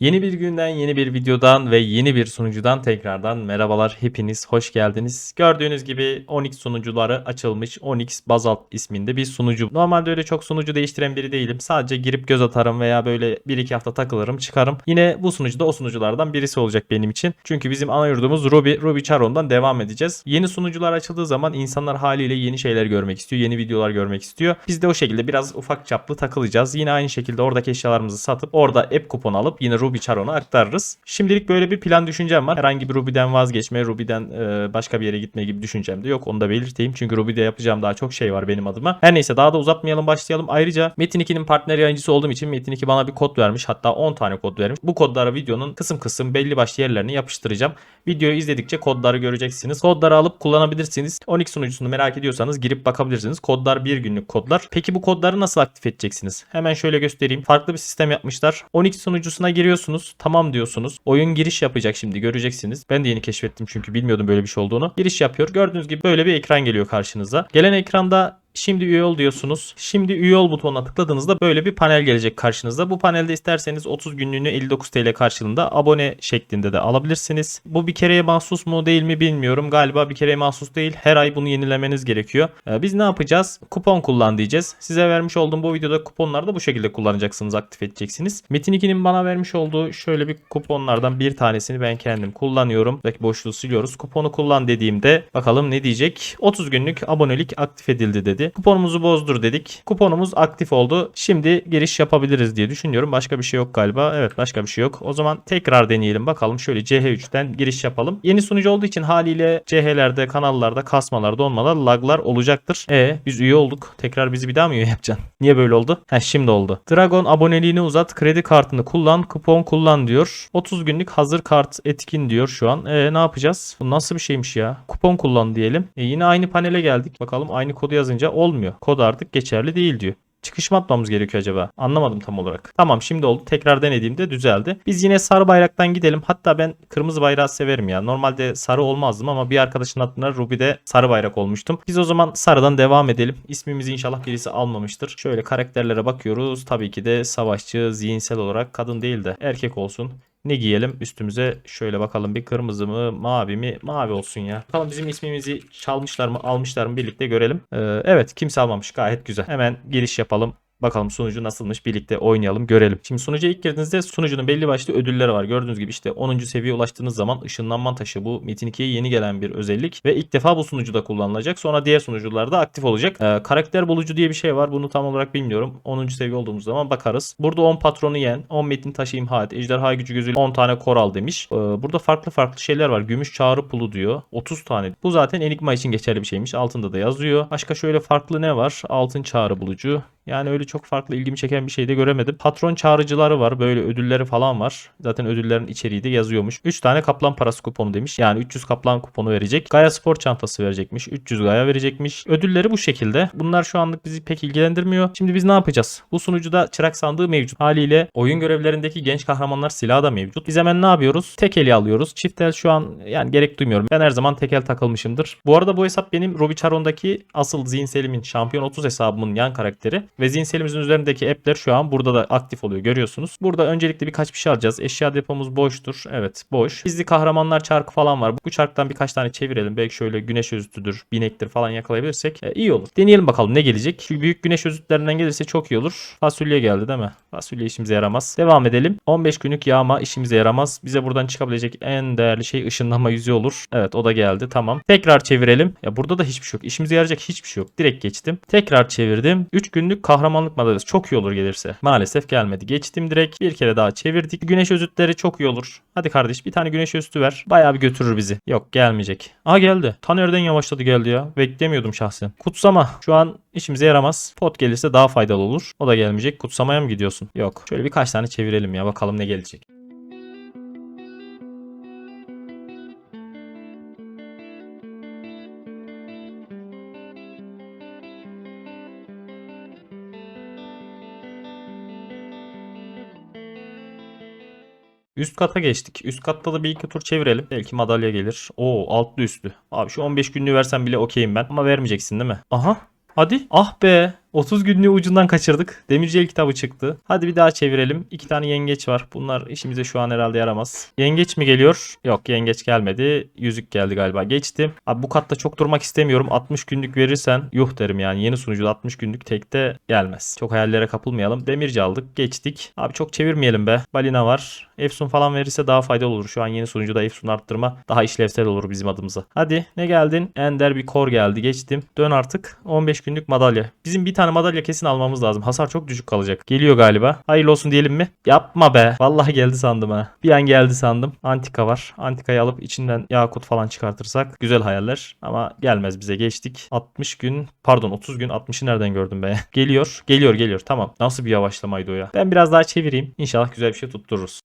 Yeni bir günden, yeni bir videodan ve yeni bir sunucudan tekrardan merhabalar. Hepiniz hoş geldiniz. Gördüğünüz gibi Onyx sunucuları açılmış. Onyx Basalt isminde bir sunucu. Normalde öyle çok sunucu değiştiren biri değilim. Sadece girip göz atarım veya böyle 1-2 hafta takılırım çıkarım. Yine bu sunucuda o sunuculardan birisi olacak benim için. Çünkü bizim ana yurdumuz Ruby. Ruby Charon'dan devam edeceğiz. Yeni sunucular açıldığı zaman insanlar haliyle yeni şeyler görmek istiyor. Yeni videolar görmek istiyor. Biz de o şekilde biraz ufak çaplı takılacağız. Yine aynı şekilde oradaki eşyalarımızı satıp orada app kupon alıp yine Ruby Charon'a aktarırız. Şimdilik böyle bir plan düşüncem var. Herhangi bir Ruby'den vazgeçme, Ruby'den e, başka bir yere gitme gibi düşüncem de yok. Onu da belirteyim. Çünkü Ruby'de yapacağım daha çok şey var benim adıma. Her neyse daha da uzatmayalım başlayalım. Ayrıca Metin 2'nin partner yayıncısı olduğum için Metin 2 bana bir kod vermiş. Hatta 10 tane kod vermiş. Bu kodları videonun kısım kısım belli başlı yerlerine yapıştıracağım. Videoyu izledikçe kodları göreceksiniz. Kodları alıp kullanabilirsiniz. 12 sunucusunu merak ediyorsanız girip bakabilirsiniz. Kodlar bir günlük kodlar. Peki bu kodları nasıl aktif edeceksiniz? Hemen şöyle göstereyim. Farklı bir sistem yapmışlar. 12 sunucusuna giriyorsunuz. Tamam diyorsunuz. Oyun giriş yapacak şimdi göreceksiniz. Ben de yeni keşfettim çünkü bilmiyordum böyle bir şey olduğunu. Giriş yapıyor. Gördüğünüz gibi böyle bir ekran geliyor karşınıza. Gelen ekranda Şimdi üye ol diyorsunuz. Şimdi üye ol butonuna tıkladığınızda böyle bir panel gelecek karşınıza. Bu panelde isterseniz 30 günlüğünü 59 TL karşılığında abone şeklinde de alabilirsiniz. Bu bir kereye mahsus mu değil mi bilmiyorum. Galiba bir kereye mahsus değil. Her ay bunu yenilemeniz gerekiyor. Ee, biz ne yapacağız? Kupon kullan diyeceğiz. Size vermiş olduğum bu videoda kuponları da bu şekilde kullanacaksınız, aktif edeceksiniz. Metin 2'nin bana vermiş olduğu şöyle bir kuponlardan bir tanesini ben kendim kullanıyorum. Belki boşluğu siliyoruz. Kuponu kullan dediğimde bakalım ne diyecek? 30 günlük abonelik aktif edildi dedi. Kuponumuzu bozdur dedik. Kuponumuz aktif oldu. Şimdi giriş yapabiliriz diye düşünüyorum. Başka bir şey yok galiba. Evet başka bir şey yok. O zaman tekrar deneyelim bakalım. Şöyle CH3'ten giriş yapalım. Yeni sunucu olduğu için haliyle CH'lerde, kanallarda, kasmalarda olmalar laglar olacaktır. E biz üye olduk. Tekrar bizi bir daha mı üye yapacaksın? Niye böyle oldu? Heh şimdi oldu. Dragon aboneliğini uzat. Kredi kartını kullan. Kupon kullan diyor. 30 günlük hazır kart etkin diyor şu an. E ne yapacağız? Bu nasıl bir şeymiş ya? Kupon kullan diyelim. E yine aynı panele geldik. Bakalım aynı kodu yazınca olmuyor. Kod artık geçerli değil diyor. Çıkış mı atmamız gerekiyor acaba? Anlamadım tam olarak. Tamam şimdi oldu. Tekrar denediğimde düzeldi. Biz yine sarı bayraktan gidelim. Hatta ben kırmızı bayrağı severim ya. Normalde sarı olmazdım ama bir arkadaşın adına Ruby'de sarı bayrak olmuştum. Biz o zaman sarıdan devam edelim. İsmimizi inşallah birisi almamıştır. Şöyle karakterlere bakıyoruz. Tabii ki de savaşçı zihinsel olarak kadın değil de erkek olsun. Ne giyelim üstümüze şöyle bakalım bir kırmızı mı mavi mi mavi olsun ya. Bakalım bizim ismimizi çalmışlar mı almışlar mı birlikte görelim. Ee, evet kimse almamış gayet güzel. Hemen giriş yapalım. Bakalım sunucu nasılmış birlikte oynayalım görelim. Şimdi sunucuya ilk girdiğinizde sunucunun belli başlı ödülleri var. Gördüğünüz gibi işte 10. seviyeye ulaştığınız zaman ışınlanma taşı bu Metin 2'ye yeni gelen bir özellik. Ve ilk defa bu sunucuda kullanılacak. Sonra diğer sunucularda aktif olacak. Ee, karakter bulucu diye bir şey var. Bunu tam olarak bilmiyorum. 10. seviye olduğumuz zaman bakarız. Burada 10 patronu yen, 10 metin taşı imha et, ejderha gücü gözüyle 10 tane koral demiş. Ee, burada farklı farklı şeyler var. Gümüş çağrı pulu diyor. 30 tane. Bu zaten Enigma için geçerli bir şeymiş. Altında da yazıyor. Başka şöyle farklı ne var? Altın çağrı bulucu. Yani öyle çok farklı ilgimi çeken bir şey de göremedim. Patron çağrıcıları var. Böyle ödülleri falan var. Zaten ödüllerin içeriği de yazıyormuş. 3 tane kaplan parası kuponu demiş. Yani 300 kaplan kuponu verecek. Gaya spor çantası verecekmiş. 300 Gaya verecekmiş. Ödülleri bu şekilde. Bunlar şu anlık bizi pek ilgilendirmiyor. Şimdi biz ne yapacağız? Bu sunucuda çırak sandığı mevcut. Haliyle oyun görevlerindeki genç kahramanlar silahı da mevcut. Biz hemen ne yapıyoruz? Tek eli alıyoruz. Çift el şu an yani gerek duymuyorum. Ben her zaman tek el takılmışımdır. Bu arada bu hesap benim Ruby Charon'daki asıl Zihinselimin şampiyon 30 hesabımın yan karakteri. Ve zihinselimizin üzerindeki app'ler şu an burada da aktif oluyor görüyorsunuz. Burada öncelikle birkaç bir şey alacağız. Eşya depomuz boştur. Evet boş. Gizli kahramanlar çarkı falan var. Bu çarktan birkaç tane çevirelim. Belki şöyle güneş özütüdür, binektir falan yakalayabilirsek e, iyi olur. Deneyelim bakalım ne gelecek. Şu büyük güneş özütlerinden gelirse çok iyi olur. Fasulye geldi değil mi? Fasulye işimize yaramaz. Devam edelim. 15 günlük yağma işimize yaramaz. Bize buradan çıkabilecek en değerli şey ışınlanma yüzüğü olur. Evet o da geldi. Tamam. Tekrar çevirelim. Ya burada da hiçbir şey yok. İşimize yarayacak hiçbir şey yok. Direkt geçtim. Tekrar çevirdim. 3 günlük kahramanlık madalyası çok iyi olur gelirse. Maalesef gelmedi. Geçtim direkt. Bir kere daha çevirdik. Güneş özütleri çok iyi olur. Hadi kardeş bir tane güneş özütü ver. Bayağı bir götürür bizi. Yok gelmeyecek. Aa geldi. Ta nereden yavaşladı geldi ya. Beklemiyordum şahsen. Kutsama. Şu an işimize yaramaz. Pot gelirse daha faydalı olur. O da gelmeyecek. Kutsamaya mı gidiyorsun? Yok. Şöyle birkaç tane çevirelim ya. Bakalım ne gelecek. Üst kata geçtik. Üst katta da bir iki tur çevirelim. Belki madalya gelir. Oo altlı üstlü. Abi şu 15 günlüğü versen bile okeyim ben. Ama vermeyeceksin değil mi? Aha. Hadi. Ah be. 30 günlüğü ucundan kaçırdık. Demirci kitabı çıktı. Hadi bir daha çevirelim. İki tane yengeç var. Bunlar işimize şu an herhalde yaramaz. Yengeç mi geliyor? Yok yengeç gelmedi. Yüzük geldi galiba. Geçtim. Abi bu katta çok durmak istemiyorum. 60 günlük verirsen yuh derim yani. Yeni sunucuda 60 günlük tekte gelmez. Çok hayallere kapılmayalım. Demirci aldık. Geçtik. Abi çok çevirmeyelim be. Balina var. Efsun falan verirse daha faydalı olur. Şu an yeni sunucuda Efsun arttırma daha işlevsel olur bizim adımıza. Hadi ne geldin? Ender bir kor geldi. Geçtim. Dön artık. 15 günlük madalya. Bizim bir tane madalya kesin almamız lazım. Hasar çok düşük kalacak. Geliyor galiba. Hayırlı olsun diyelim mi? Yapma be. Vallahi geldi sandım ha. Bir an geldi sandım. Antika var. Antikayı alıp içinden yakut falan çıkartırsak güzel hayaller. Ama gelmez bize geçtik. 60 gün pardon 30 gün 60'ı nereden gördüm be? Geliyor. Geliyor geliyor. Tamam. Nasıl bir yavaşlamaydı o ya? Ben biraz daha çevireyim. İnşallah güzel bir şey tuttururuz.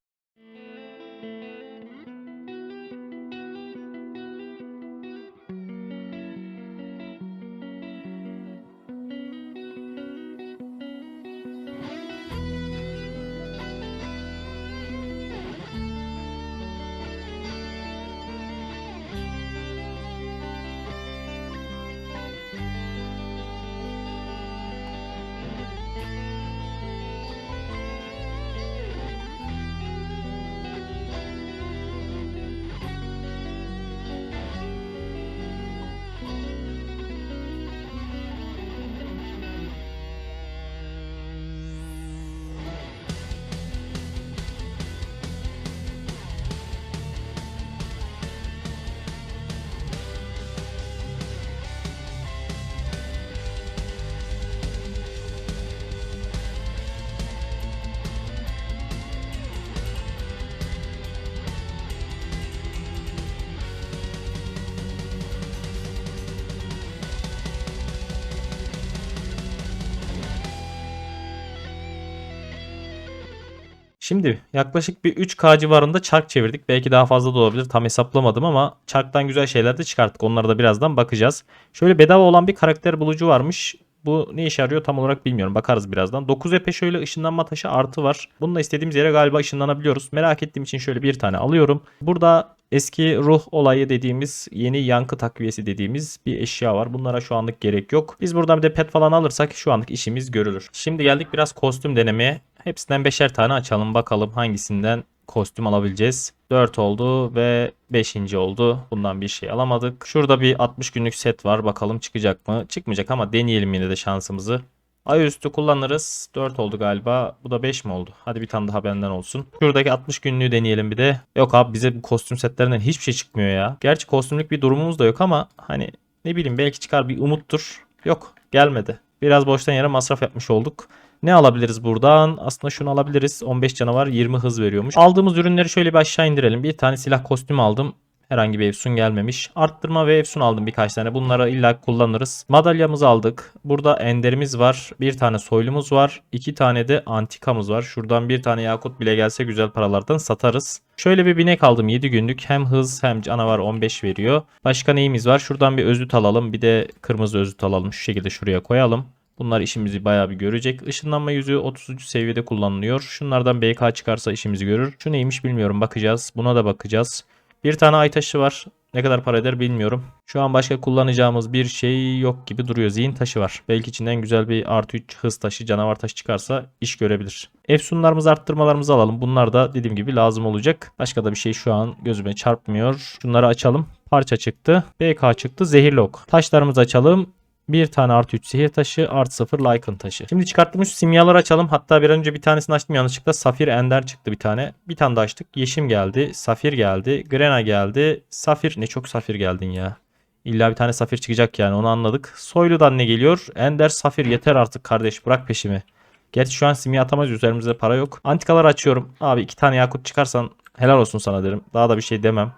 Şimdi yaklaşık bir 3K civarında çark çevirdik. Belki daha fazla da olabilir. Tam hesaplamadım ama çarktan güzel şeyler de çıkarttık. Onlara da birazdan bakacağız. Şöyle bedava olan bir karakter bulucu varmış. Bu ne işe yarıyor tam olarak bilmiyorum. Bakarız birazdan. 9 epe şöyle ışınlanma taşı artı var. Bununla istediğimiz yere galiba ışınlanabiliyoruz. Merak ettiğim için şöyle bir tane alıyorum. Burada eski ruh olayı dediğimiz yeni yankı takviyesi dediğimiz bir eşya var. Bunlara şu anlık gerek yok. Biz buradan bir de pet falan alırsak şu anlık işimiz görülür. Şimdi geldik biraz kostüm denemeye. Hepsinden beşer tane açalım bakalım hangisinden kostüm alabileceğiz. 4 oldu ve 5. oldu. Bundan bir şey alamadık. Şurada bir 60 günlük set var. Bakalım çıkacak mı? Çıkmayacak ama deneyelim yine de şansımızı. Ayüstü kullanırız. 4 oldu galiba. Bu da 5 mi oldu? Hadi bir tane daha benden olsun. Şuradaki 60 günlüğü deneyelim bir de. Yok abi bize bu kostüm setlerinden hiçbir şey çıkmıyor ya. Gerçi kostümlük bir durumumuz da yok ama hani ne bileyim belki çıkar bir umuttur. Yok gelmedi. Biraz boştan yere masraf yapmış olduk. Ne alabiliriz buradan? Aslında şunu alabiliriz. 15 canavar 20 hız veriyormuş. Aldığımız ürünleri şöyle bir aşağı indirelim. Bir tane silah kostümü aldım. Herhangi bir efsun gelmemiş. Arttırma ve efsun aldım birkaç tane. Bunları illa kullanırız. Madalyamızı aldık. Burada enderimiz var. Bir tane soylumuz var. iki tane de antikamız var. Şuradan bir tane yakut bile gelse güzel paralardan satarız. Şöyle bir binek aldım 7 günlük. Hem hız hem canavar 15 veriyor. Başka neyimiz var? Şuradan bir özüt alalım. Bir de kırmızı özüt alalım. Şu şekilde şuraya koyalım. Bunlar işimizi bayağı bir görecek. Işınlanma yüzüğü 30. seviyede kullanılıyor. Şunlardan BK çıkarsa işimizi görür. Şu neymiş bilmiyorum. Bakacağız. Buna da bakacağız. Bir tane ay taşı var. Ne kadar para eder bilmiyorum. Şu an başka kullanacağımız bir şey yok gibi duruyor. Zihin taşı var. Belki içinden güzel bir artı 3 hız taşı, canavar taşı çıkarsa iş görebilir. Efsunlarımızı arttırmalarımızı alalım. Bunlar da dediğim gibi lazım olacak. Başka da bir şey şu an gözüme çarpmıyor. Şunları açalım. Parça çıktı. BK çıktı. Zehirli ok. Taşlarımızı açalım. Bir tane artı 3 sihir taşı artı 0 Lycan taşı. Şimdi çıkarttığımız simyaları açalım. Hatta bir an önce bir tanesini açtım yanlışlıkla. Safir Ender çıktı bir tane. Bir tane daha açtık. Yeşim geldi. Safir geldi. Grena geldi. Safir. Ne çok safir geldin ya. İlla bir tane safir çıkacak yani onu anladık. Soylu'dan ne geliyor? Ender Safir yeter artık kardeş bırak peşimi. Gerçi şu an simya atamayız üzerimizde para yok. Antikalar açıyorum. Abi iki tane yakut çıkarsan helal olsun sana derim. Daha da bir şey demem.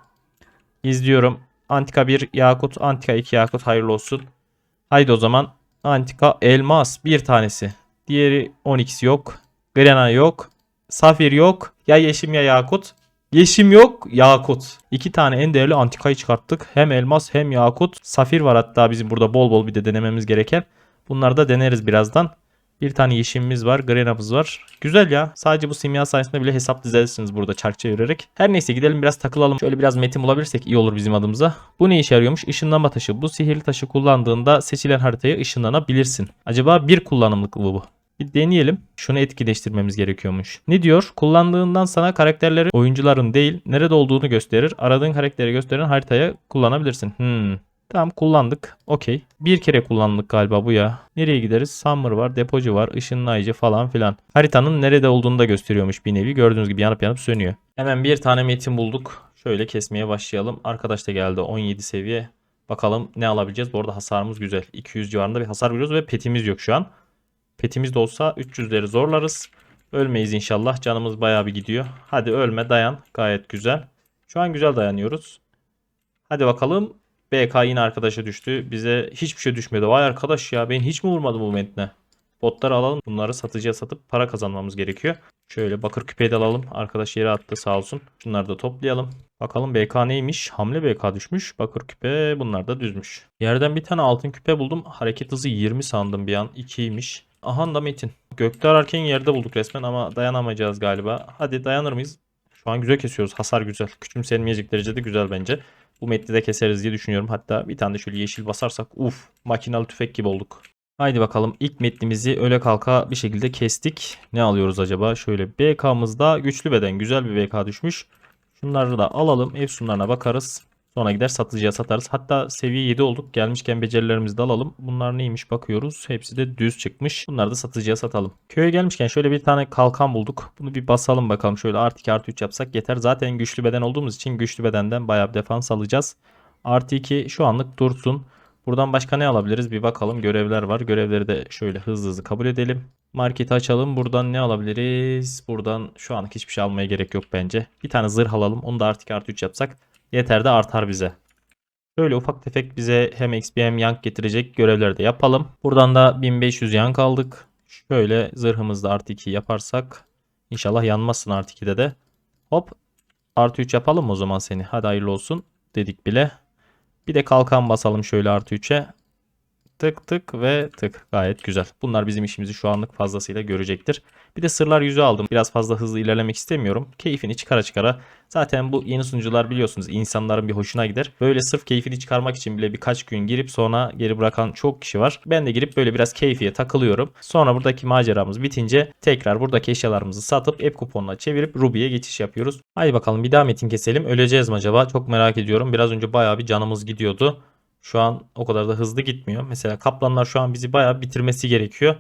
İzliyorum. Antika 1 yakut, Antika 2 yakut hayırlı olsun. Haydi o zaman Antika elmas bir tanesi. Diğeri Onyx yok. Grena yok. Safir yok. Ya yeşim ya yakut. Yeşim yok, yakut. İki tane en değerli antikayı çıkarttık. Hem elmas hem yakut. Safir var hatta bizim burada bol bol bir de denememiz gereken. Bunları da deneriz birazdan. Bir tane yeşimimiz var. Grenabız var. Güzel ya. Sadece bu simya sayesinde bile hesap dizerirsiniz burada çark çevirerek. Her neyse gidelim biraz takılalım. Şöyle biraz metin bulabilirsek iyi olur bizim adımıza. Bu ne işe yarıyormuş? Işınlanma taşı. Bu sihirli taşı kullandığında seçilen haritaya ışınlanabilirsin. Acaba bir kullanımlık mı bu? Bir deneyelim. Şunu etkileştirmemiz gerekiyormuş. Ne diyor? Kullandığından sana karakterleri oyuncuların değil nerede olduğunu gösterir. Aradığın karakteri gösteren haritaya kullanabilirsin. Hmm. Tamam kullandık. Okey. Bir kere kullandık galiba bu ya. Nereye gideriz? Summer var, depocu var, ışınlayıcı falan filan. Haritanın nerede olduğunu da gösteriyormuş bir nevi. Gördüğünüz gibi yanıp yanıp sönüyor. Hemen bir tane metin bulduk. Şöyle kesmeye başlayalım. Arkadaş da geldi 17 seviye. Bakalım ne alabileceğiz. Bu arada hasarımız güzel. 200 civarında bir hasar veriyoruz ve petimiz yok şu an. Petimiz de olsa 300'leri zorlarız. Ölmeyiz inşallah. Canımız bayağı bir gidiyor. Hadi ölme dayan. Gayet güzel. Şu an güzel dayanıyoruz. Hadi bakalım. BK yine arkadaşa düştü. Bize hiçbir şey düşmedi. Vay arkadaş ya ben hiç mi vurmadım bu metne? Botları alalım. Bunları satıcıya satıp para kazanmamız gerekiyor. Şöyle bakır küpeyi de alalım. Arkadaş yere attı sağ olsun. Şunları da toplayalım. Bakalım BK neymiş? Hamle BK düşmüş. Bakır küpe bunlar da düzmüş. Yerden bir tane altın küpe buldum. Hareket hızı 20 sandım bir an. 2'ymiş. Aha da metin. Gökte ararken yerde bulduk resmen ama dayanamayacağız galiba. Hadi dayanır mıyız? Şu an güzel kesiyoruz. Hasar güzel. Küçümsenmeyecek derecede güzel bence. Bu metni de keseriz diye düşünüyorum. Hatta bir tane de şöyle yeşil basarsak uf makinalı tüfek gibi olduk. Haydi bakalım ilk metnimizi öyle kalka bir şekilde kestik. Ne alıyoruz acaba? Şöyle BK'mızda güçlü beden güzel bir BK düşmüş. Şunları da alalım. Efsunlarına bakarız. Sonra gider satıcıya satarız. Hatta seviye 7 olduk. Gelmişken becerilerimizi de alalım. Bunlar neymiş bakıyoruz. Hepsi de düz çıkmış. Bunları da satıcıya satalım. Köye gelmişken şöyle bir tane kalkan bulduk. Bunu bir basalım bakalım. Şöyle artı 2 artı 3 yapsak yeter. Zaten güçlü beden olduğumuz için güçlü bedenden bayağı bir defans alacağız. Artı 2 şu anlık dursun. Buradan başka ne alabiliriz? Bir bakalım. Görevler var. Görevleri de şöyle hızlı hızlı kabul edelim. Marketi açalım. Buradan ne alabiliriz? Buradan şu anlık hiçbir şey almaya gerek yok bence. Bir tane zırh alalım. Onu da artı 2 artı 3 yapsak yeter de artar bize. Şöyle ufak tefek bize hem XP hem yank getirecek görevleri de yapalım. Buradan da 1500 yank aldık. Şöyle zırhımızda artı 2 yaparsak inşallah yanmazsın artı 2'de de. Hop artı 3 yapalım o zaman seni? Hadi hayırlı olsun dedik bile. Bir de kalkan basalım şöyle artı 3'e. Tık tık ve tık. Gayet güzel. Bunlar bizim işimizi şu anlık fazlasıyla görecektir. Bir de sırlar yüzü aldım. Biraz fazla hızlı ilerlemek istemiyorum. Keyfini çıkara çıkara. Zaten bu yeni sunucular biliyorsunuz insanların bir hoşuna gider. Böyle sırf keyfini çıkarmak için bile birkaç gün girip sonra geri bırakan çok kişi var. Ben de girip böyle biraz keyfiye takılıyorum. Sonra buradaki maceramız bitince tekrar buradaki eşyalarımızı satıp app kuponuna çevirip Ruby'ye geçiş yapıyoruz. Haydi bakalım bir daha metin keselim. Öleceğiz mi acaba? Çok merak ediyorum. Biraz önce bayağı bir canımız gidiyordu. Şu an o kadar da hızlı gitmiyor. Mesela kaplanlar şu an bizi bayağı bitirmesi gerekiyor.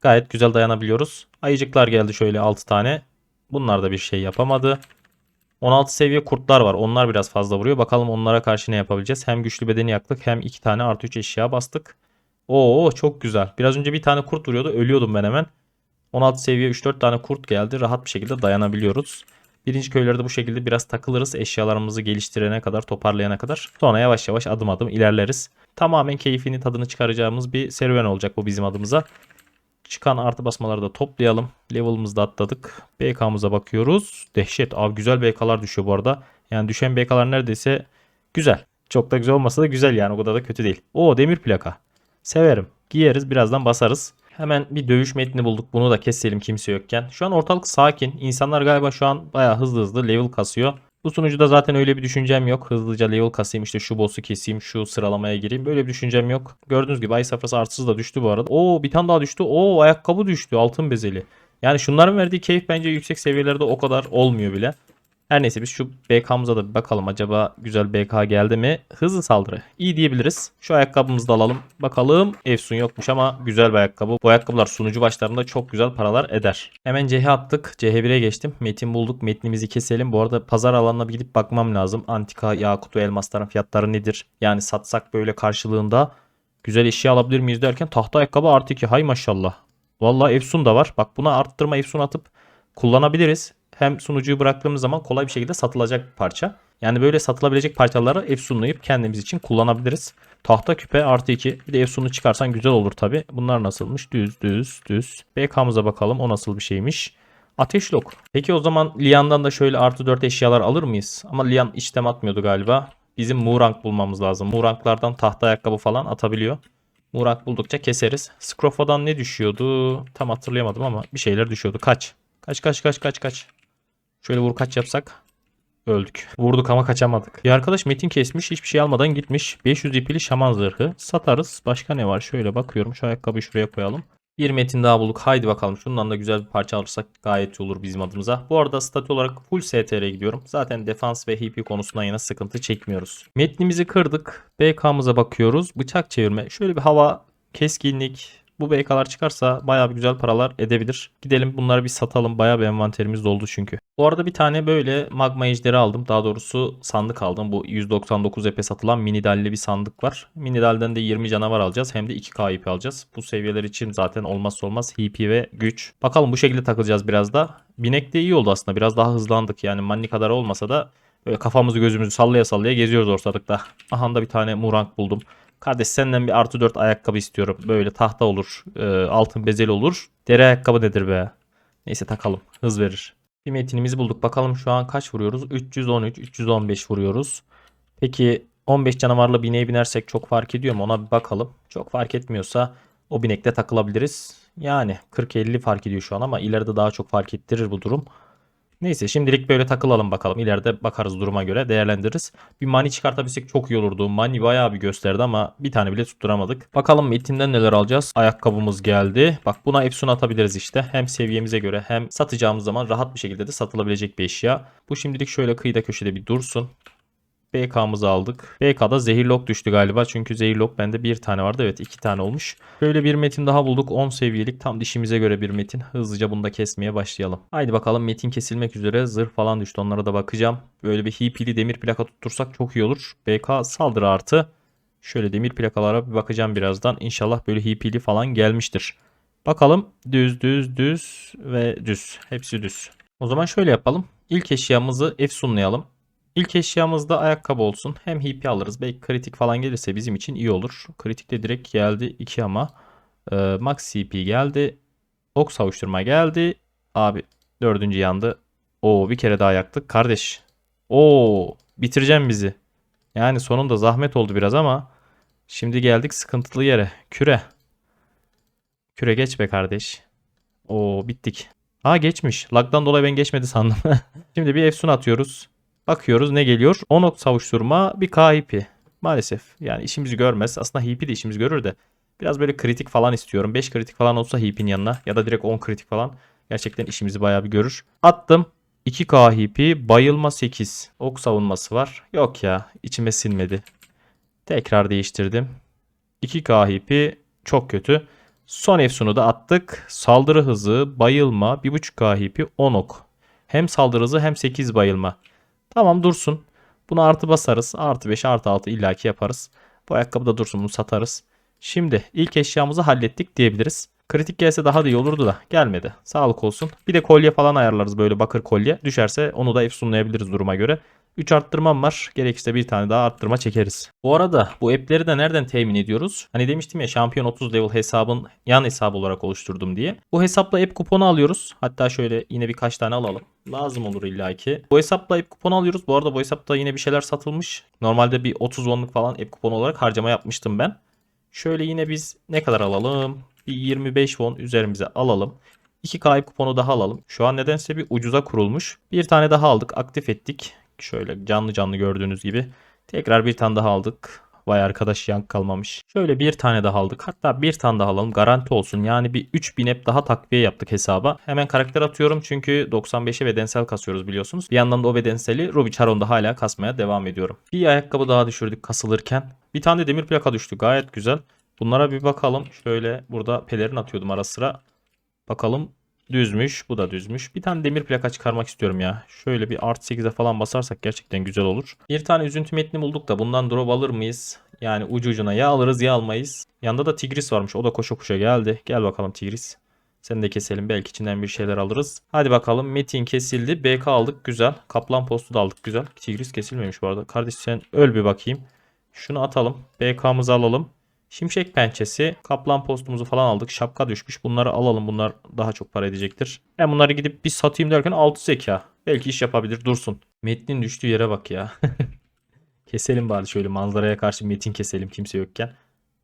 Gayet güzel dayanabiliyoruz. Ayıcıklar geldi şöyle 6 tane. Bunlar da bir şey yapamadı. 16 seviye kurtlar var. Onlar biraz fazla vuruyor. Bakalım onlara karşı ne yapabileceğiz. Hem güçlü bedeni yaktık hem 2 tane artı 3 eşya bastık. Oo çok güzel. Biraz önce bir tane kurt vuruyordu. Ölüyordum ben hemen. 16 seviye 3-4 tane kurt geldi. Rahat bir şekilde dayanabiliyoruz. Birinci köylerde bu şekilde biraz takılırız. Eşyalarımızı geliştirene kadar, toparlayana kadar. Sonra yavaş yavaş adım adım ilerleriz. Tamamen keyfini tadını çıkaracağımız bir serüven olacak bu bizim adımıza. Çıkan artı basmaları da toplayalım. Level'ımızı da atladık. BK'mıza bakıyoruz. Dehşet. Abi güzel BK'lar düşüyor bu arada. Yani düşen BK'lar neredeyse güzel. Çok da güzel olmasa da güzel yani o kadar da kötü değil. Oo demir plaka. Severim. Giyeriz birazdan basarız. Hemen bir dövüş metni bulduk. Bunu da keselim kimse yokken. Şu an ortalık sakin. İnsanlar galiba şu an baya hızlı hızlı level kasıyor. Bu sunucuda zaten öyle bir düşüncem yok. Hızlıca level kasayım işte şu boss'u keseyim şu sıralamaya gireyim. Böyle bir düşüncem yok. Gördüğünüz gibi ay safhası artısız da düştü bu arada. Oo bir tane daha düştü. Oo ayakkabı düştü altın bezeli. Yani şunların verdiği keyif bence yüksek seviyelerde o kadar olmuyor bile. Her neyse biz şu BK'mıza da bir bakalım. Acaba güzel BK geldi mi? Hızlı saldırı. İyi diyebiliriz. Şu ayakkabımızı da alalım. Bakalım. Efsun yokmuş ama güzel bir ayakkabı. Bu ayakkabılar sunucu başlarında çok güzel paralar eder. Hemen CH attık. CH1'e geçtim. Metin bulduk. Metnimizi keselim. Bu arada pazar alanına bir gidip bakmam lazım. Antika, yakut ve elmasların fiyatları nedir? Yani satsak böyle karşılığında güzel eşya alabilir miyiz derken tahta ayakkabı artı 2. Hay maşallah. Vallahi Efsun da var. Bak buna arttırma Efsun atıp kullanabiliriz hem sunucuyu bıraktığımız zaman kolay bir şekilde satılacak bir parça. Yani böyle satılabilecek parçaları efsunlayıp kendimiz için kullanabiliriz. Tahta küpe artı 2. Bir de efsunlu çıkarsan güzel olur tabi. Bunlar nasılmış? Düz düz düz. BK'mıza bakalım o nasıl bir şeymiş. Ateş lok. Peki o zaman Lian'dan da şöyle artı 4 eşyalar alır mıyız? Ama Lian işlem atmıyordu galiba. Bizim Murang bulmamız lazım. Muranglardan tahta ayakkabı falan atabiliyor. Murak buldukça keseriz. Scrofa'dan ne düşüyordu? Tam hatırlayamadım ama bir şeyler düşüyordu. Kaç. Kaç kaç kaç kaç kaç. Şöyle vur kaç yapsak. Öldük. Vurduk ama kaçamadık. Bir arkadaş metin kesmiş. Hiçbir şey almadan gitmiş. 500 ipili şaman zırhı. Satarız. Başka ne var? Şöyle bakıyorum. Şu ayakkabıyı şuraya koyalım. Bir metin daha bulduk. Haydi bakalım. Şundan da güzel bir parça alırsak gayet iyi olur bizim adımıza. Bu arada statü olarak full STR'ye gidiyorum. Zaten defans ve HP konusundan yana sıkıntı çekmiyoruz. Metnimizi kırdık. BK'mıza bakıyoruz. Bıçak çevirme. Şöyle bir hava, keskinlik, bu BK'lar çıkarsa bayağı bir güzel paralar edebilir. Gidelim bunları bir satalım. Bayağı bir envanterimiz doldu çünkü. Bu arada bir tane böyle magma ejderi aldım. Daha doğrusu sandık aldım. Bu 199 epe satılan mini dalli bir sandık var. Mini dalden de 20 canavar alacağız. Hem de 2k IP alacağız. Bu seviyeler için zaten olmazsa olmaz HP ve güç. Bakalım bu şekilde takılacağız biraz da. Binek de iyi oldu aslında. Biraz daha hızlandık. Yani manni kadar olmasa da böyle kafamızı gözümüzü sallaya sallaya geziyoruz ortalıkta. Aha da bir tane murank buldum. Kardeş senden bir artı 4 ayakkabı istiyorum. Böyle tahta olur, e, altın bezel olur. Deri ayakkabı nedir be? Neyse takalım. Hız verir. Bir metinimizi bulduk. Bakalım şu an kaç vuruyoruz? 313, 315 vuruyoruz. Peki 15 canavarla bineğe binersek çok fark ediyor mu? Ona bir bakalım. Çok fark etmiyorsa o binekte takılabiliriz. Yani 40-50 fark ediyor şu an ama ileride daha çok fark ettirir bu durum. Neyse şimdilik böyle takılalım bakalım. İleride bakarız duruma göre değerlendiririz. Bir mani çıkartabilsek çok iyi olurdu. Mani bayağı bir gösterdi ama bir tane bile tutturamadık. Bakalım metinden neler alacağız. Ayakkabımız geldi. Bak buna efsun atabiliriz işte. Hem seviyemize göre hem satacağımız zaman rahat bir şekilde de satılabilecek bir eşya. Bu şimdilik şöyle kıyıda köşede bir dursun. BK'mızı aldık. BK'da zehirlok düştü galiba. Çünkü zehirlok bende bir tane vardı. Evet iki tane olmuş. Böyle bir metin daha bulduk. 10 seviyelik tam dişimize göre bir metin. Hızlıca bunu da kesmeye başlayalım. Haydi bakalım metin kesilmek üzere. Zırh falan düştü. Onlara da bakacağım. Böyle bir HP'li demir plaka tuttursak çok iyi olur. BK saldırı artı. Şöyle demir plakalara bir bakacağım birazdan. İnşallah böyle HP'li falan gelmiştir. Bakalım düz düz düz ve düz. Hepsi düz. O zaman şöyle yapalım. İlk eşyamızı efsunlayalım. İlk eşyamızda ayakkabı olsun. Hem HP alırız. Belki kritik falan gelirse bizim için iyi olur. Kritik de direkt geldi 2 ama. Ee, max CP geldi. Ok savuşturma geldi. Abi dördüncü yandı. Oo bir kere daha yaktık. Kardeş. Oo bitireceğim bizi. Yani sonunda zahmet oldu biraz ama. Şimdi geldik sıkıntılı yere. Küre. Küre geç be kardeş. Oo bittik. Ha geçmiş. Lag'dan dolayı ben geçmedi sandım. Şimdi bir efsun atıyoruz. Bakıyoruz ne geliyor? 10 ok savuşturma bir KHP. Maalesef yani işimizi görmez. Aslında HP de işimizi görür de. Biraz böyle kritik falan istiyorum. 5 kritik falan olsa HP'nin yanına ya da direkt 10 kritik falan. Gerçekten işimizi bayağı bir görür. Attım. 2 KHP bayılma 8. Ok savunması var. Yok ya içime sinmedi. Tekrar değiştirdim. 2 KHP çok kötü. Son efsunu da attık. Saldırı hızı, bayılma, 1.5 KHP, 10 ok. Hem saldırı hızı hem 8 bayılma. Tamam dursun. Bunu artı basarız. Artı 5 artı 6 illaki yaparız. Bu ayakkabı da dursun bunu satarız. Şimdi ilk eşyamızı hallettik diyebiliriz. Kritik gelse daha da iyi olurdu da gelmedi. Sağlık olsun. Bir de kolye falan ayarlarız böyle bakır kolye. Düşerse onu da efsunlayabiliriz duruma göre. 3 arttırmam var. Gerekirse bir tane daha arttırma çekeriz. Bu arada bu app'leri de nereden temin ediyoruz? Hani demiştim ya şampiyon 30 level hesabın yan hesabı olarak oluşturdum diye. Bu hesapla app kuponu alıyoruz. Hatta şöyle yine birkaç tane alalım. Lazım olur illaki. Bu hesapla app kuponu alıyoruz. Bu arada bu hesapta yine bir şeyler satılmış. Normalde bir 30 wonluk falan app kuponu olarak harcama yapmıştım ben. Şöyle yine biz ne kadar alalım? Bir 25 won üzerimize alalım. 2 kayıp kuponu daha alalım. Şu an nedense bir ucuza kurulmuş. Bir tane daha aldık. Aktif ettik. Şöyle canlı canlı gördüğünüz gibi. Tekrar bir tane daha aldık. Vay arkadaş yank kalmamış. Şöyle bir tane daha aldık. Hatta bir tane daha alalım. Garanti olsun. Yani bir 3000 hep daha takviye yaptık hesaba. Hemen karakter atıyorum çünkü 95'e bedensel kasıyoruz biliyorsunuz. Bir yandan da o bedenseli Ruby Charon'da hala kasmaya devam ediyorum. Bir ayakkabı daha düşürdük kasılırken. Bir tane de demir plaka düştü. Gayet güzel. Bunlara bir bakalım. Şöyle burada pelerin atıyordum ara sıra. Bakalım Düzmüş. Bu da düzmüş. Bir tane demir plaka çıkarmak istiyorum ya. Şöyle bir artı 8'e falan basarsak gerçekten güzel olur. Bir tane üzüntü metni bulduk da bundan drop alır mıyız? Yani ucu ucuna ya alırız ya almayız. Yanında da Tigris varmış. O da koşa koşa geldi. Gel bakalım Tigris. Seni de keselim. Belki içinden bir şeyler alırız. Hadi bakalım. Metin kesildi. BK aldık. Güzel. Kaplan postu da aldık. Güzel. Tigris kesilmemiş bu arada. Kardeş sen öl bir bakayım. Şunu atalım. BK'mızı alalım. Şimşek pençesi, kaplan postumuzu falan aldık. Şapka düşmüş. Bunları alalım. Bunlar daha çok para edecektir. Ben bunları gidip bir satayım derken 6 zeka. Belki iş yapabilir. Dursun. Metnin düştüğü yere bak ya. keselim bari şöyle manzaraya karşı metin keselim kimse yokken.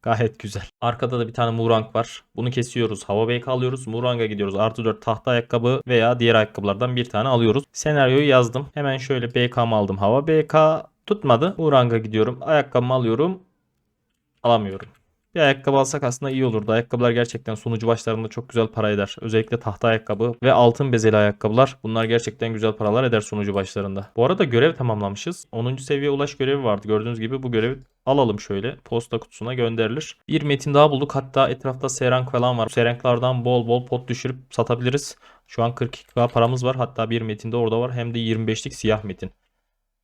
Gayet güzel. Arkada da bir tane Murang var. Bunu kesiyoruz. Hava BK alıyoruz. Murang'a gidiyoruz. Artı 4 tahta ayakkabı veya diğer ayakkabılardan bir tane alıyoruz. Senaryoyu yazdım. Hemen şöyle BK'mı aldım. Hava BK tutmadı. Murang'a gidiyorum. Ayakkabımı alıyorum. Alamıyorum. Bir ayakkabı alsak aslında iyi olurdu. Ayakkabılar gerçekten sunucu başlarında çok güzel para eder. Özellikle tahta ayakkabı ve altın bezeli ayakkabılar. Bunlar gerçekten güzel paralar eder sunucu başlarında. Bu arada görev tamamlamışız. 10. seviye ulaş görevi vardı. Gördüğünüz gibi bu görevi alalım şöyle. Posta kutusuna gönderilir. Bir metin daha bulduk. Hatta etrafta serank falan var. Seranklardan bol bol pot düşürüp satabiliriz. Şu an 42k paramız var. Hatta bir metinde orada var. Hem de 25'lik siyah metin.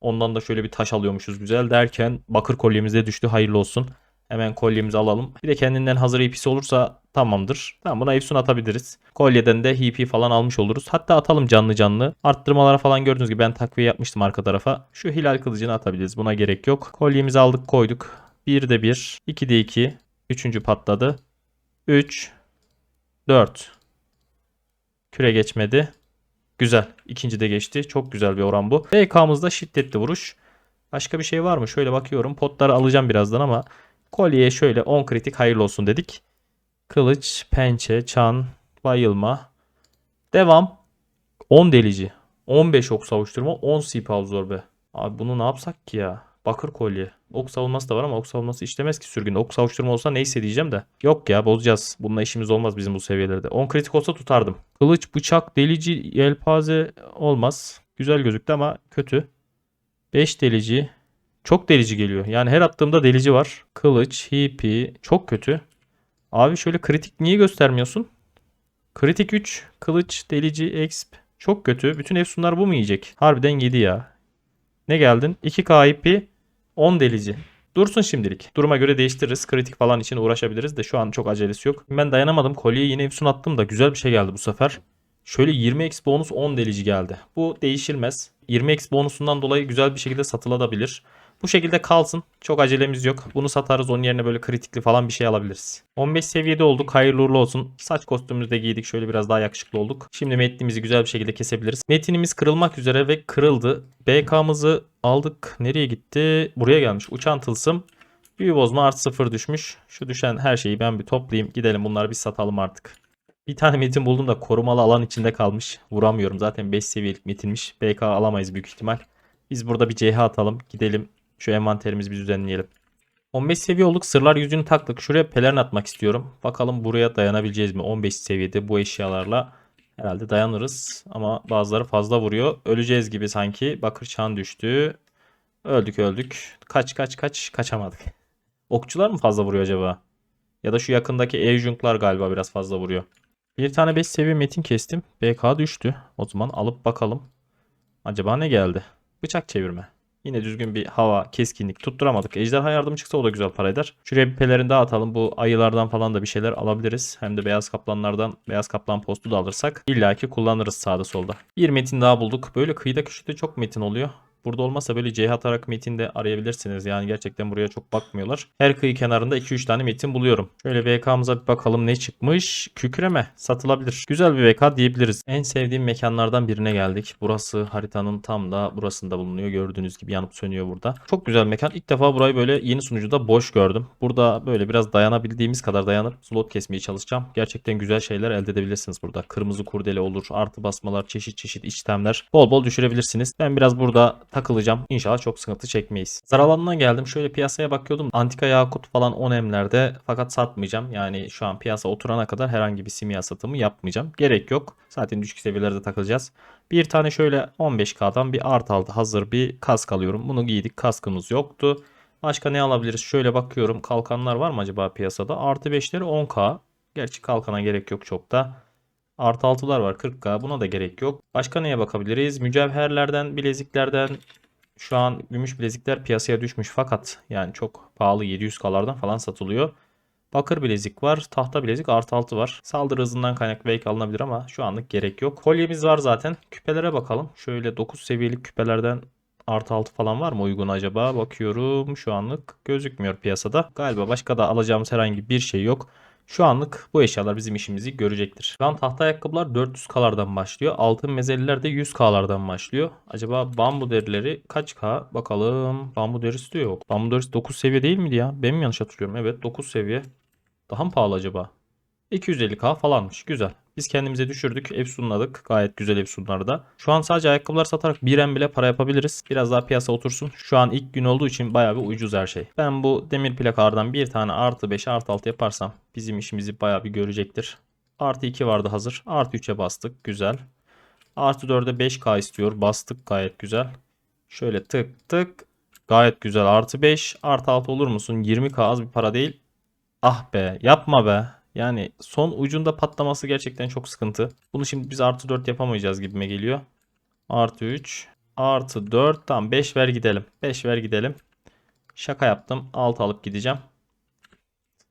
Ondan da şöyle bir taş alıyormuşuz güzel derken bakır kolyemize düştü. Hayırlı olsun. Hemen kolyemizi alalım. Bir de kendinden hazır EP'si olursa tamamdır. Tamam buna Efsun atabiliriz. Kolyeden de HP falan almış oluruz. Hatta atalım canlı canlı. Arttırmalara falan gördüğünüz gibi ben takviye yapmıştım arka tarafa. Şu hilal kılıcını atabiliriz. Buna gerek yok. Kolyemizi aldık koyduk. 1'de 1. 2'de 2. Üçüncü patladı. 3. 4. Küre geçmedi. Güzel. İkinci de geçti. Çok güzel bir oran bu. BK'mızda şiddetli vuruş. Başka bir şey var mı? Şöyle bakıyorum. Potları alacağım birazdan ama kolyeye şöyle 10 kritik hayırlı olsun dedik. Kılıç, pençe, çan, bayılma. Devam. 10 delici. 15 ok savuşturma, 10 sip absorbe. Abi bunu ne yapsak ki ya? Bakır kolye. Ok savunması da var ama ok savunması işlemez ki sürgünde. Ok savuşturma olsa neyse diyeceğim de. Yok ya bozacağız. Bununla işimiz olmaz bizim bu seviyelerde. 10 kritik olsa tutardım. Kılıç, bıçak, delici, yelpaze olmaz. Güzel gözüktü ama kötü. 5 delici. Çok delici geliyor. Yani her attığımda delici var. Kılıç, hipi çok kötü. Abi şöyle kritik niye göstermiyorsun? Kritik 3, kılıç, delici, exp. Çok kötü. Bütün efsunlar bu mu yiyecek? Harbiden yedi ya. Ne geldin? 2K IP, 10 delici. Dursun şimdilik. Duruma göre değiştiririz. Kritik falan için uğraşabiliriz de şu an çok acelesi yok. Ben dayanamadım. Kolyeyi yine efsun attım da güzel bir şey geldi bu sefer. Şöyle 20x bonus 10 delici geldi. Bu değişilmez. 20x bonusundan dolayı güzel bir şekilde satılabilir. Bu şekilde kalsın. Çok acelemiz yok. Bunu satarız. Onun yerine böyle kritikli falan bir şey alabiliriz. 15 seviyede olduk. Hayırlı uğurlu olsun. Saç kostümümüzü de giydik. Şöyle biraz daha yakışıklı olduk. Şimdi metnimizi güzel bir şekilde kesebiliriz. Metinimiz kırılmak üzere ve kırıldı. BK'mızı aldık. Nereye gitti? Buraya gelmiş. Uçan tılsım. Büyü bozma artı sıfır düşmüş. Şu düşen her şeyi ben bir toplayayım. Gidelim bunları bir satalım artık. Bir tane metin buldum da korumalı alan içinde kalmış. Vuramıyorum. Zaten 5 seviyelik metinmiş. BK alamayız büyük ihtimal. Biz burada bir CH atalım. Gidelim şu envanterimizi bir düzenleyelim. 15 seviye olduk. Sırlar yüzünü taktık. Şuraya pelerin atmak istiyorum. Bakalım buraya dayanabileceğiz mi? 15 seviyede bu eşyalarla herhalde dayanırız. Ama bazıları fazla vuruyor. Öleceğiz gibi sanki. Bakır çan düştü. Öldük öldük. Kaç kaç kaç. Kaçamadık. Okçular mı fazla vuruyor acaba? Ya da şu yakındaki Ejunglar galiba biraz fazla vuruyor. Bir tane 5 seviye metin kestim. BK düştü. O zaman alıp bakalım. Acaba ne geldi? Bıçak çevirme. Yine düzgün bir hava, keskinlik tutturamadık. Ejderha yardım çıksa o da güzel para eder. Şuraya bir pelerin daha atalım. Bu ayılardan falan da bir şeyler alabiliriz. Hem de beyaz kaplanlardan beyaz kaplan postu da alırsak illaki kullanırız sağda solda. Bir metin daha bulduk. Böyle kıyıda köşede çok metin oluyor. Burada olmasa böyle CH atarak metin de arayabilirsiniz. Yani gerçekten buraya çok bakmıyorlar. Her kıyı kenarında 2-3 tane metin buluyorum. Şöyle VK'mıza bir bakalım ne çıkmış. Kükreme satılabilir. Güzel bir VK diyebiliriz. En sevdiğim mekanlardan birine geldik. Burası haritanın tam da burasında bulunuyor. Gördüğünüz gibi yanıp sönüyor burada. Çok güzel mekan. İlk defa burayı böyle yeni sunucuda boş gördüm. Burada böyle biraz dayanabildiğimiz kadar dayanıp slot kesmeye çalışacağım. Gerçekten güzel şeyler elde edebilirsiniz burada. Kırmızı kurdele olur. Artı basmalar, çeşit çeşit işlemler. Bol bol düşürebilirsiniz. Ben biraz burada takılacağım. İnşallah çok sıkıntı çekmeyiz. Zar alanına geldim. Şöyle piyasaya bakıyordum. Antika yakut falan 10 emlerde fakat satmayacağım. Yani şu an piyasa oturana kadar herhangi bir simya satımı yapmayacağım. Gerek yok. Zaten düşük seviyelerde takılacağız. Bir tane şöyle 15k'dan bir art aldı. Hazır bir kask alıyorum. Bunu giydik. Kaskımız yoktu. Başka ne alabiliriz? Şöyle bakıyorum. Kalkanlar var mı acaba piyasada? Artı 5'leri 10k. Gerçi kalkana gerek yok çok da. Artı 6'lar var 40k. Buna da gerek yok. Başka neye bakabiliriz? Mücevherlerden, bileziklerden şu an gümüş bilezikler piyasaya düşmüş fakat yani çok pahalı 700k'lardan falan satılıyor. Bakır bilezik var. Tahta bilezik artı 6 var. Saldırı hızından kaynaklı belki alınabilir ama şu anlık gerek yok. Kolyemiz var zaten. Küpelere bakalım. Şöyle 9 seviyelik küpelerden artı 6 falan var mı uygun acaba? Bakıyorum şu anlık gözükmüyor piyasada. Galiba başka da alacağımız herhangi bir şey yok. Şu anlık bu eşyalar bizim işimizi görecektir. Şu an tahta ayakkabılar 400K'lardan başlıyor. Altın mezeliler de 100K'lardan başlıyor. Acaba bambu derileri kaç K? Bakalım. Bambu derisi de yok. Bambu derisi 9 seviye değil miydi ya? Ben mi yanlış hatırlıyorum? Evet 9 seviye. Daha mı pahalı acaba? 250k falanmış. Güzel. Biz kendimize düşürdük. Efsunladık. Gayet güzel Efsunlarda. Şu an sadece ayakkabılar satarak bir en bile para yapabiliriz. Biraz daha piyasa otursun. Şu an ilk gün olduğu için bayağı bir ucuz her şey. Ben bu demir plakalardan bir tane artı 5 artı 6 yaparsam bizim işimizi bayağı bir görecektir. Artı 2 vardı hazır. Artı 3'e bastık. Güzel. Artı 4'e 5k istiyor. Bastık gayet güzel. Şöyle tık tık. Gayet güzel. Artı 5 artı 6 olur musun? 20k az bir para değil. Ah be yapma be. Yani son ucunda patlaması gerçekten çok sıkıntı. Bunu şimdi biz artı 4 yapamayacağız gibime geliyor. Artı 3. Artı 4. Tamam 5 ver gidelim. 5 ver gidelim. Şaka yaptım. 6 alıp gideceğim.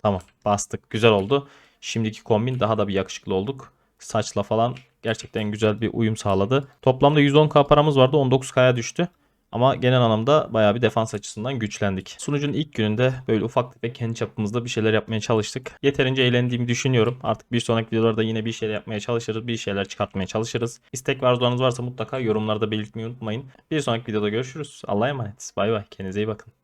Tamam bastık. Güzel oldu. Şimdiki kombin daha da bir yakışıklı olduk. Saçla falan gerçekten güzel bir uyum sağladı. Toplamda 110k paramız vardı. 19k'ya düştü. Ama genel anlamda bayağı bir defans açısından güçlendik. Sunucunun ilk gününde böyle ufak tefek kendi çapımızda bir şeyler yapmaya çalıştık. Yeterince eğlendiğimi düşünüyorum. Artık bir sonraki videolarda yine bir şeyler yapmaya çalışırız. Bir şeyler çıkartmaya çalışırız. İstek ve arzularınız varsa mutlaka yorumlarda belirtmeyi unutmayın. Bir sonraki videoda görüşürüz. Allah'a emanet. Bay bay. Kendinize iyi bakın.